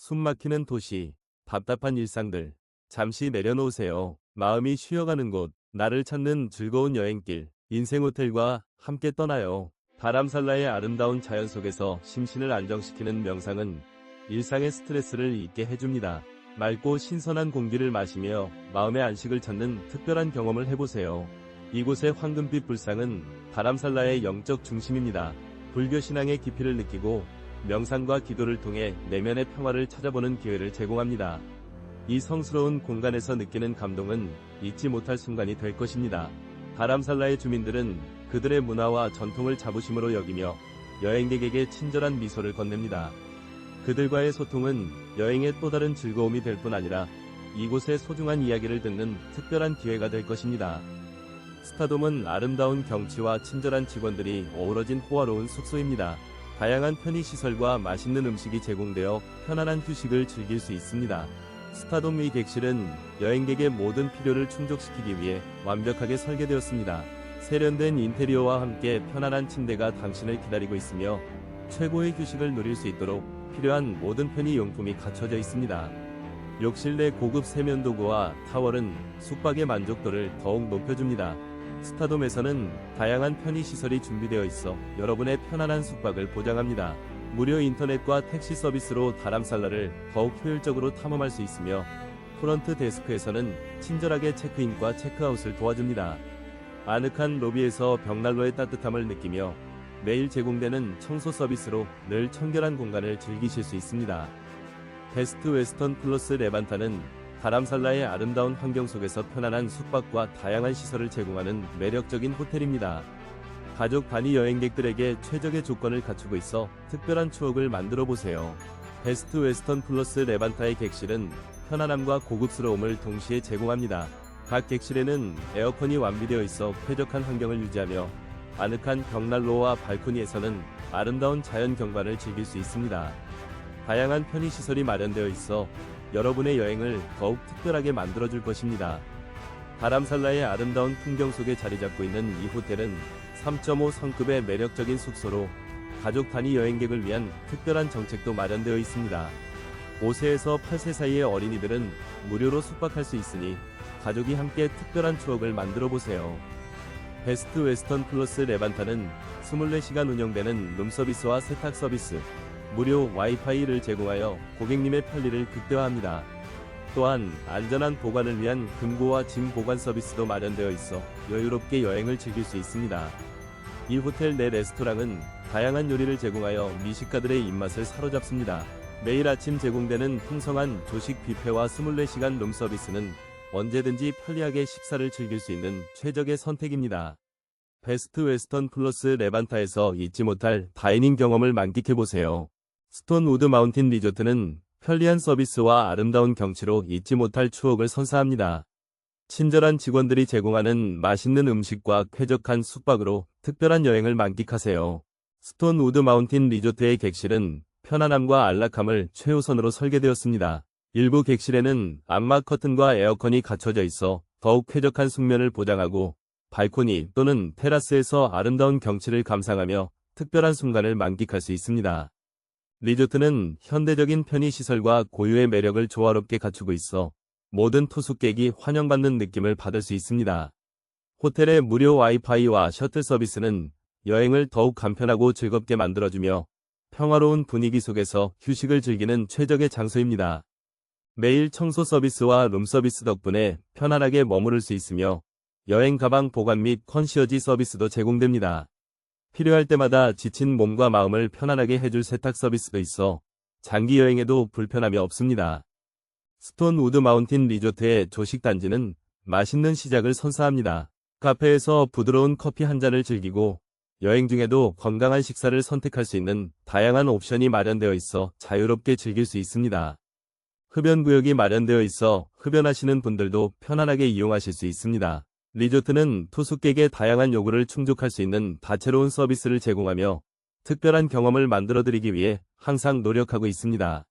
숨막히는 도시, 답답한 일상들. 잠시 내려놓으세요. 마음이 쉬어가는 곳, 나를 찾는 즐거운 여행길, 인생 호텔과 함께 떠나요. 바람살라의 아름다운 자연 속에서 심신을 안정시키는 명상은 일상의 스트레스를 잊게 해줍니다. 맑고 신선한 공기를 마시며 마음의 안식을 찾는 특별한 경험을 해보세요. 이곳의 황금빛 불상은 바람살라의 영적 중심입니다. 불교 신앙의 깊이를 느끼고 명상과 기도를 통해 내면의 평화를 찾아보는 기회를 제공합니다. 이 성스러운 공간에서 느끼는 감동은 잊지 못할 순간이 될 것입니다. 바람살라의 주민들은 그들의 문화와 전통을 자부심으로 여기며 여행객에게 친절한 미소를 건넵니다. 그들과의 소통은 여행의 또 다른 즐거움이 될 뿐 아니라 이곳의 소중한 이야기를 듣는 특별한 기회가 될 것입니다. 스타돔은 아름다운 경치와 친절한 직원들이 어우러진 호화로운 숙소입니다. 다양한 편의시설과 맛있는 음식이 제공되어 편안한 휴식을 즐길 수 있습니다. 스타돔 위 객실은 여행객의 모든 필요를 충족시키기 위해 완벽하게 설계되었습니다. 세련된 인테리어와 함께 편안한 침대가 당신을 기다리고 있으며 최고의 휴식을 누릴 수 있도록 필요한 모든 편의 용품이 갖춰져 있습니다. 욕실 내 고급 세면 도구와 타월은 숙박의 만족도를 더욱 높여줍니다. 스타돔에서는 다양한 편의 시설이 준비되어 있어 여러분의 편안한 숙박을 보장합니다. 무료 인터넷과 택시 서비스로 다람살라를 더욱 효율적으로 탐험할 수 있으며 프런트 데스크에서는 친절하게 체크인과 체크아웃을 도와줍니다. 아늑한 로비에서 벽난로의 따뜻함을 느끼며 매일 제공되는 청소 서비스로 늘 청결한 공간을 즐기실 수 있습니다. 베스트 웨스턴 플러스 레반타는 바람살라의 아름다운 환경 속에서 편안한 숙박과 다양한 시설을 제공하는 매력적인 호텔입니다. 가족 단위 여행객들에게 최적의 조건을 갖추고 있어 특별한 추억을 만들어 보세요. 베스트 웨스턴 플러스 레반타의 객실은 편안함과 고급스러움을 동시에 제공합니다. 각 객실에는 에어컨이 완비되어 있어 쾌적한 환경을 유지하며 아늑한 벽난로와 발코니에서는 아름다운 자연 경관을 즐길 수 있습니다. 다양한 편의시설이 마련되어 있어 여러분의 여행을 더욱 특별하게 만들어줄 것입니다. 바람살라의 아름다운 풍경 속에 자리 잡고 있는 이 호텔은 3.5 성급의 매력적인 숙소로 가족 단위 여행객을 위한 특별한 정책도 마련되어 있습니다. 5세에서 8세 사이의 어린이들은 무료로 숙박할 수 있으니 가족이 함께 특별한 추억을 만들어 보세요. 베스트 웨스턴 플러스 레반타는 24시간 운영되는 룸서비스와 세탁 서비스, 무료 와이파이를 제공하여 고객님의 편리를 극대화합니다. 또한 안전한 보관을 위한 금고와 짐 보관 서비스도 마련되어 있어 여유롭게 여행을 즐길 수 있습니다. 이 호텔 내 레스토랑은 다양한 요리를 제공하여 미식가들의 입맛을 사로잡습니다. 매일 아침 제공되는 풍성한 조식 뷔페와 24시간 룸 서비스는 언제든지 편리하게 식사를 즐길 수 있는 최적의 선택입니다. 베스트 웨스턴 플러스 레반타에서 잊지 못할 다이닝 경험을 만끽해보세요. 스톤 우드 마운틴 리조트는 편리한 서비스와 아름다운 경치로 잊지 못할 추억을 선사합니다. 친절한 직원들이 제공하는 맛있는 음식과 쾌적한 숙박으로 특별한 여행을 만끽하세요. 스톤 우드 마운틴 리조트의 객실은 편안함과 안락함을 최우선으로 설계되었습니다. 일부 객실에는 암막 커튼과 에어컨이 갖춰져 있어 더욱 쾌적한 숙면을 보장하고 발코니 또는 테라스에서 아름다운 경치를 감상하며 특별한 순간을 만끽할 수 있습니다. 리조트는 현대적인 편의시설과 고유의 매력을 조화롭게 갖추고 있어 모든 투숙객이 환영받는 느낌을 받을 수 있습니다. 호텔의 무료 와이파이와 셔틀 서비스는 여행을 더욱 간편하고 즐겁게 만들어주며 평화로운 분위기 속에서 휴식을 즐기는 최적의 장소입니다. 매일 청소 서비스와 룸 서비스 덕분에 편안하게 머무를 수 있으며 여행 가방 보관 및 컨시어지 서비스도 제공됩니다. 필요할 때마다 지친 몸과 마음을 편안하게 해줄 세탁 서비스도 있어 장기 여행에도 불편함이 없습니다. 스톤 우드 마운틴 리조트의 조식 단지는 맛있는 시작을 선사합니다. 카페에서 부드러운 커피 한 잔을 즐기고 여행 중에도 건강한 식사를 선택할 수 있는 다양한 옵션이 마련되어 있어 자유롭게 즐길 수 있습니다. 흡연 구역이 마련되어 있어 흡연하시는 분들도 편안하게 이용하실 수 있습니다. 리조트는 투숙객의 다양한 요구를 충족할 수 있는 다채로운 서비스를 제공하며 특별한 경험을 만들어드리기 위해 항상 노력하고 있습니다.